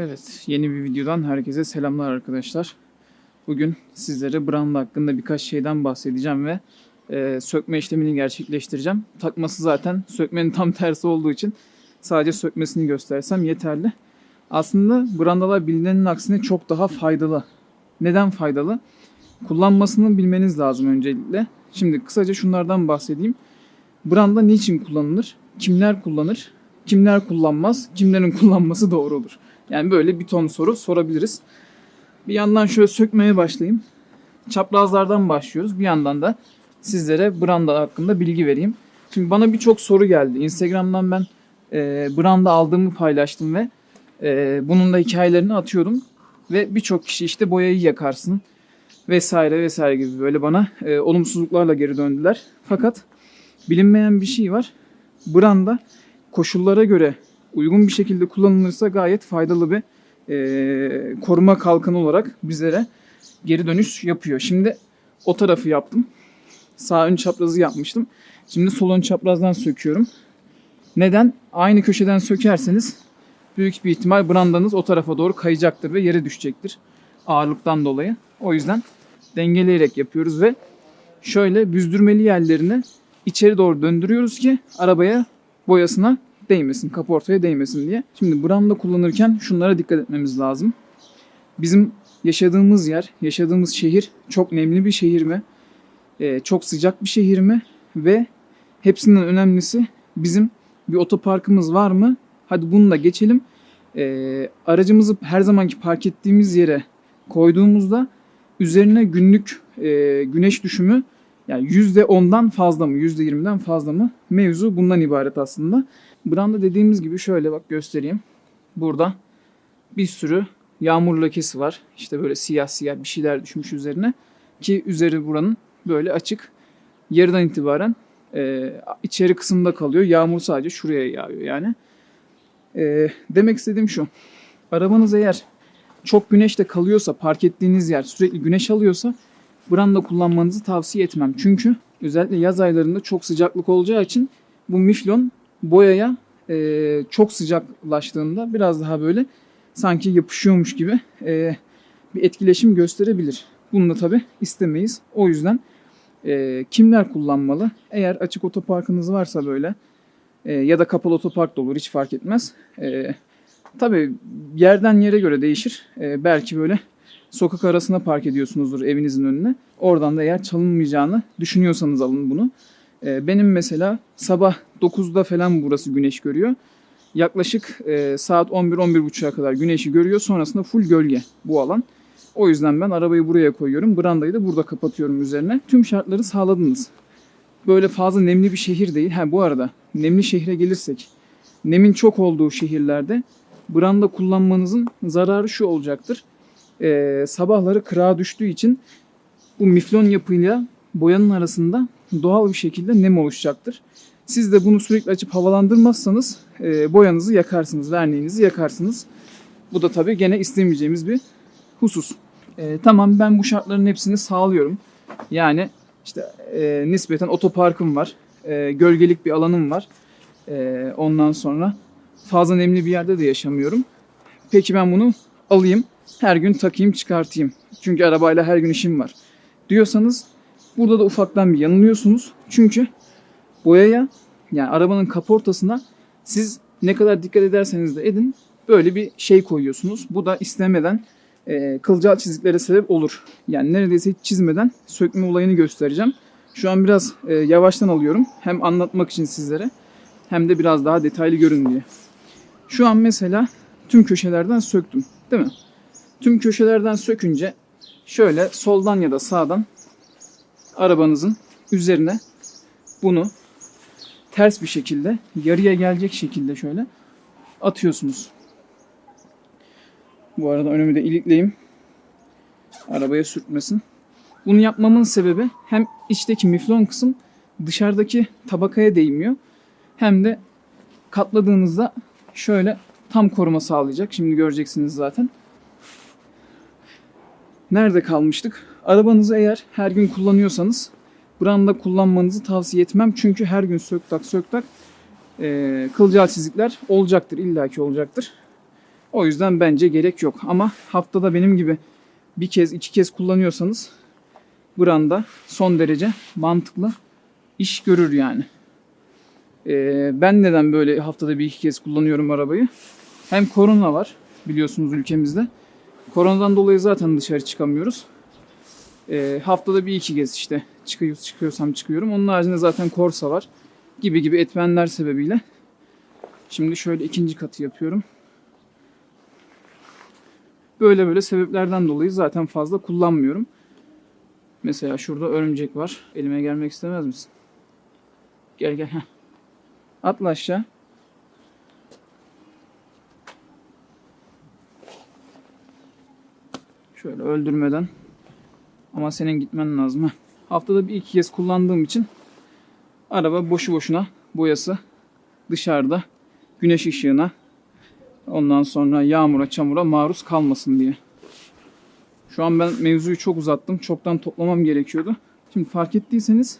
Evet, yeni bir videodan herkese selamlar arkadaşlar. Bugün sizlere branda hakkında birkaç şeyden bahsedeceğim ve e, sökme işlemini gerçekleştireceğim. Takması zaten sökmenin tam tersi olduğu için sadece sökmesini göstersem yeterli. Aslında brandalar bilinenin aksine çok daha faydalı. Neden faydalı? Kullanmasını bilmeniz lazım öncelikle. Şimdi kısaca şunlardan bahsedeyim. Branda niçin kullanılır? Kimler kullanır? Kimler kullanmaz? Kimlerin kullanması doğru olur? Yani böyle bir ton soru sorabiliriz. Bir yandan şöyle sökmeye başlayayım. Çaprazlardan başlıyoruz. Bir yandan da sizlere branda hakkında bilgi vereyim. Şimdi bana birçok soru geldi. Instagram'dan ben e, branda aldığımı paylaştım ve e, bunun da hikayelerini atıyorum. Ve birçok kişi işte boyayı yakarsın vesaire vesaire gibi böyle bana e, olumsuzluklarla geri döndüler. Fakat bilinmeyen bir şey var. Branda koşullara göre uygun bir şekilde kullanılırsa gayet faydalı bir e, koruma kalkanı olarak bizlere geri dönüş yapıyor. Şimdi o tarafı yaptım. Sağ ön çaprazı yapmıştım. Şimdi sol ön çaprazdan söküyorum. Neden? Aynı köşeden sökerseniz büyük bir ihtimal brandanız o tarafa doğru kayacaktır ve yere düşecektir. Ağırlıktan dolayı. O yüzden dengeleyerek yapıyoruz ve şöyle büzdürmeli yerlerini içeri doğru döndürüyoruz ki arabaya boyasına değmesin, kaportaya değmesin diye. Şimdi branda kullanırken şunlara dikkat etmemiz lazım. Bizim yaşadığımız yer, yaşadığımız şehir çok nemli bir şehir mi? Ee, çok sıcak bir şehir mi? Ve hepsinden önemlisi bizim bir otoparkımız var mı? Hadi bunu da geçelim. Ee, aracımızı her zamanki park ettiğimiz yere koyduğumuzda üzerine günlük e, güneş düşümü yani %10'dan fazla mı, %20'den fazla mı? Mevzu bundan ibaret aslında. Branda dediğimiz gibi şöyle bak göstereyim. Burada bir sürü yağmur lekesi var. İşte böyle siyah siyah bir şeyler düşmüş üzerine. Ki üzeri buranın böyle açık. Yarıdan itibaren e, içeri kısımda kalıyor. Yağmur sadece şuraya yağıyor yani. E, demek istediğim şu. Arabanız eğer çok güneşte kalıyorsa, park ettiğiniz yer sürekli güneş alıyorsa branda kullanmanızı tavsiye etmem. Çünkü özellikle yaz aylarında çok sıcaklık olacağı için bu miflon boyaya e, çok sıcaklaştığında biraz daha böyle sanki yapışıyormuş gibi e, bir etkileşim gösterebilir. Bunu da tabi istemeyiz. O yüzden e, kimler kullanmalı? Eğer açık otoparkınız varsa böyle e, ya da kapalı otopark da olur hiç fark etmez. E, tabi yerden yere göre değişir. E, belki böyle sokak arasına park ediyorsunuzdur evinizin önüne. Oradan da eğer çalınmayacağını düşünüyorsanız alın bunu. Ee, benim mesela sabah 9'da falan burası güneş görüyor. Yaklaşık e, saat 11-11.30'a kadar güneşi görüyor. Sonrasında full gölge bu alan. O yüzden ben arabayı buraya koyuyorum. Brandayı da burada kapatıyorum üzerine. Tüm şartları sağladınız. Böyle fazla nemli bir şehir değil. Ha bu arada nemli şehre gelirsek. Nemin çok olduğu şehirlerde branda kullanmanızın zararı şu olacaktır. Ee, sabahları kırağa düştüğü için bu miflon yapıyla boyanın arasında doğal bir şekilde nem oluşacaktır. Siz de bunu sürekli açıp havalandırmazsanız e, boyanızı yakarsınız, verniğinizi yakarsınız. Bu da tabii gene istemeyeceğimiz bir husus. E, tamam ben bu şartların hepsini sağlıyorum. Yani işte e, nispeten otoparkım var, e, gölgelik bir alanım var. E, ondan sonra fazla nemli bir yerde de yaşamıyorum. Peki ben bunu alayım, her gün takayım, çıkartayım. Çünkü arabayla her gün işim var. Diyorsanız Burada da ufaktan bir yanılıyorsunuz. Çünkü boyaya yani arabanın kaportasına siz ne kadar dikkat ederseniz de edin böyle bir şey koyuyorsunuz. Bu da istemeden e, kılcal çiziklere sebep olur. Yani neredeyse hiç çizmeden sökme olayını göstereceğim. Şu an biraz e, yavaştan alıyorum. Hem anlatmak için sizlere hem de biraz daha detaylı görün diye. Şu an mesela tüm köşelerden söktüm. Değil mi? Tüm köşelerden sökünce şöyle soldan ya da sağdan arabanızın üzerine bunu ters bir şekilde yarıya gelecek şekilde şöyle atıyorsunuz. Bu arada önümü de ilikleyeyim. Arabaya sürtmesin. Bunu yapmamın sebebi hem içteki miflon kısım dışarıdaki tabakaya değmiyor. Hem de katladığınızda şöyle tam koruma sağlayacak. Şimdi göreceksiniz zaten. Nerede kalmıştık? Arabanızı eğer her gün kullanıyorsanız branda kullanmanızı tavsiye etmem. Çünkü her gün sök tak sök tak e, kılcal çizikler olacaktır. illaki olacaktır. O yüzden bence gerek yok. Ama haftada benim gibi bir kez iki kez kullanıyorsanız branda son derece mantıklı iş görür yani. Ee, ben neden böyle haftada bir iki kez kullanıyorum arabayı? Hem korona var biliyorsunuz ülkemizde. Koronadan dolayı zaten dışarı çıkamıyoruz. Ee, haftada bir iki kez işte çıkıyor, çıkıyorsam çıkıyorum. Onun haricinde zaten Corsa var gibi gibi etmenler sebebiyle. Şimdi şöyle ikinci katı yapıyorum. Böyle böyle sebeplerden dolayı zaten fazla kullanmıyorum. Mesela şurada örümcek var. Elime gelmek istemez misin? Gel gel. Heh. Atla aşağı. Şöyle öldürmeden. Ama senin gitmen lazım. Haftada bir iki kez kullandığım için araba boşu boşuna boyası dışarıda güneş ışığına ondan sonra yağmura çamura maruz kalmasın diye. Şu an ben mevzuyu çok uzattım. Çoktan toplamam gerekiyordu. Şimdi fark ettiyseniz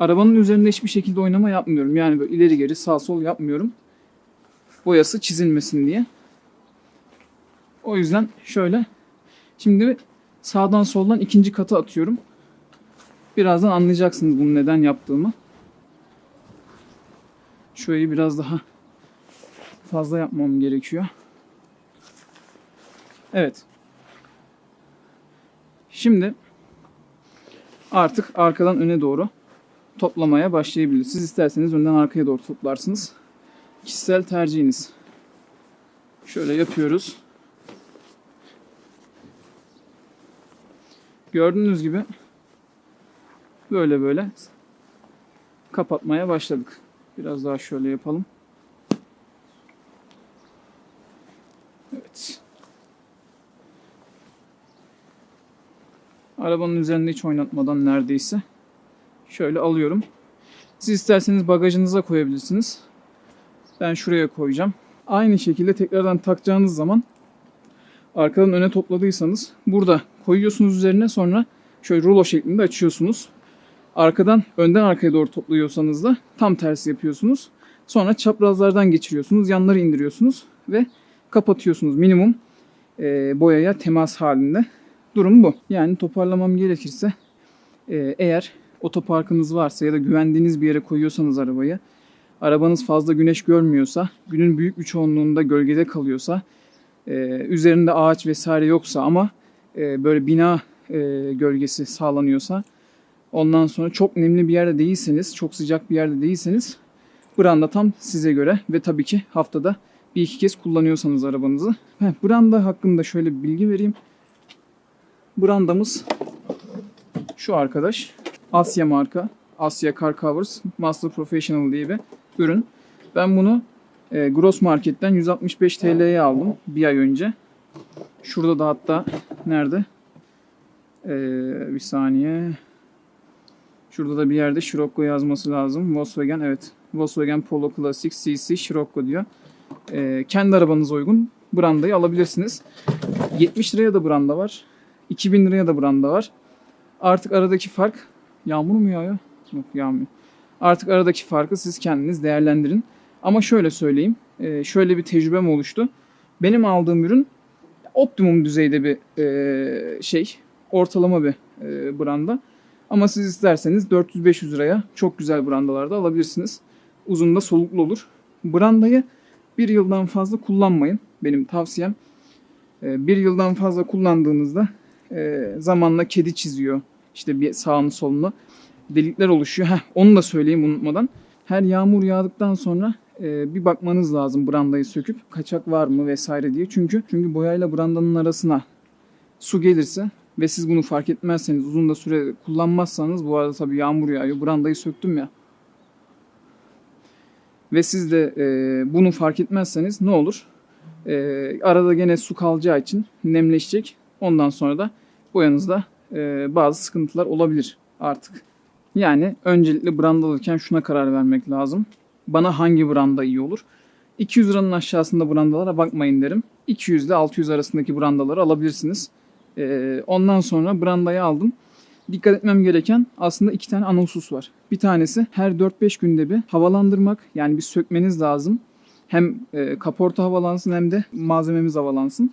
arabanın üzerinde hiçbir şekilde oynama yapmıyorum. Yani böyle ileri geri sağ sol yapmıyorum. Boyası çizilmesin diye. O yüzden şöyle şimdi sağdan soldan ikinci katı atıyorum. Birazdan anlayacaksınız bunu neden yaptığımı. Şurayı biraz daha fazla yapmam gerekiyor. Evet. Şimdi artık arkadan öne doğru toplamaya başlayabiliriz. Siz isterseniz önden arkaya doğru toplarsınız. Kişisel tercihiniz. Şöyle yapıyoruz. Gördüğünüz gibi böyle böyle kapatmaya başladık. Biraz daha şöyle yapalım. Evet. Arabanın üzerinde hiç oynatmadan neredeyse şöyle alıyorum. Siz isterseniz bagajınıza koyabilirsiniz. Ben şuraya koyacağım. Aynı şekilde tekrardan takacağınız zaman arkadan öne topladıysanız burada koyuyorsunuz üzerine sonra şöyle rulo şeklinde açıyorsunuz. Arkadan önden arkaya doğru topluyorsanız da tam tersi yapıyorsunuz. Sonra çaprazlardan geçiriyorsunuz, yanları indiriyorsunuz ve kapatıyorsunuz minimum e, boyaya temas halinde. Durum bu. Yani toparlamam gerekirse e, eğer otoparkınız varsa ya da güvendiğiniz bir yere koyuyorsanız arabayı, arabanız fazla güneş görmüyorsa, günün büyük bir çoğunluğunda gölgede kalıyorsa, e, üzerinde ağaç vesaire yoksa ama e, böyle bina e, gölgesi sağlanıyorsa, ondan sonra çok nemli bir yerde değilseniz, çok sıcak bir yerde değilseniz, branda tam size göre ve tabii ki haftada bir iki kez kullanıyorsanız arabanızı. Heh, branda hakkında şöyle bir bilgi vereyim. Brandamız şu arkadaş. Asya marka. Asya Car Covers Master Professional diye bir ürün. Ben bunu e, Gross Market'ten 165 TL'ye aldım bir ay önce. Şurada da hatta nerede? E, bir saniye. Şurada da bir yerde Scirocco yazması lazım. Volkswagen evet. Volkswagen Polo Classic CC Scirocco diyor. E, kendi arabanıza uygun brandayı alabilirsiniz. 70 liraya da branda var. 2000 liraya da branda var. Artık aradaki fark yağmur mu yağıyor? Yok yağmıyor. Artık aradaki farkı siz kendiniz değerlendirin. Ama şöyle söyleyeyim. e, şöyle bir tecrübem oluştu. Benim aldığım ürün optimum düzeyde bir e, şey. Ortalama bir e, branda. Ama siz isterseniz 400-500 liraya çok güzel brandalarda alabilirsiniz. Uzun da soluklu olur. Brandayı bir yıldan fazla kullanmayın. Benim tavsiyem. E, bir yıldan fazla kullandığınızda e, zamanla kedi çiziyor. İşte bir sağını solunu delikler oluşuyor. Heh, onu da söyleyeyim unutmadan. Her yağmur yağdıktan sonra e, bir bakmanız lazım brandayı söküp kaçak var mı vesaire diye. Çünkü çünkü boyayla brandanın arasına su gelirse ve siz bunu fark etmezseniz uzun da süre kullanmazsanız bu arada tabii yağmur yağıyor. Brandayı söktüm ya. Ve siz de e, bunu fark etmezseniz ne olur? E, arada gene su kalacağı için nemleşecek. Ondan sonra da boyanızda e, bazı sıkıntılar olabilir artık. Yani öncelikle branda alırken şuna karar vermek lazım. Bana hangi branda iyi olur? 200 liranın aşağısında brandalara bakmayın derim. 200 ile 600 arasındaki brandaları alabilirsiniz. E, ondan sonra brandayı aldım. Dikkat etmem gereken aslında iki tane ana husus var. Bir tanesi her 4-5 günde bir havalandırmak yani bir sökmeniz lazım. Hem e, kaporta havalansın hem de malzememiz havalansın.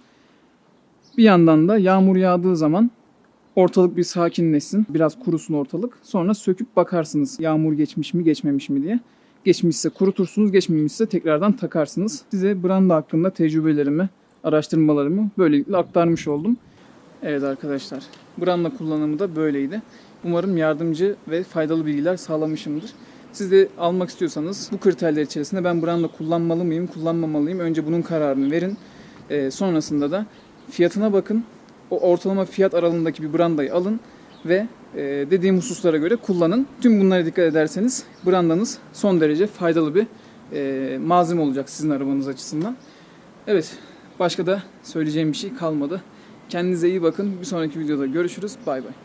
Bir yandan da yağmur yağdığı zaman ortalık bir sakinleşsin. Biraz kurusun ortalık. Sonra söküp bakarsınız yağmur geçmiş mi geçmemiş mi diye. Geçmişse kurutursunuz, geçmemişse tekrardan takarsınız. Size branda hakkında tecrübelerimi, araştırmalarımı böylelikle aktarmış oldum. Evet arkadaşlar, branda kullanımı da böyleydi. Umarım yardımcı ve faydalı bilgiler sağlamışımdır. Siz de almak istiyorsanız bu kriterler içerisinde ben branda kullanmalı mıyım, kullanmamalıyım? Önce bunun kararını verin. Ee, sonrasında da fiyatına bakın. O ortalama fiyat aralığındaki bir brandayı alın ve e, dediğim hususlara göre kullanın. Tüm bunlara dikkat ederseniz brandanız son derece faydalı bir e, malzeme olacak sizin arabanız açısından. Evet, başka da söyleyeceğim bir şey kalmadı. Kendinize iyi bakın. Bir sonraki videoda görüşürüz. Bay bay.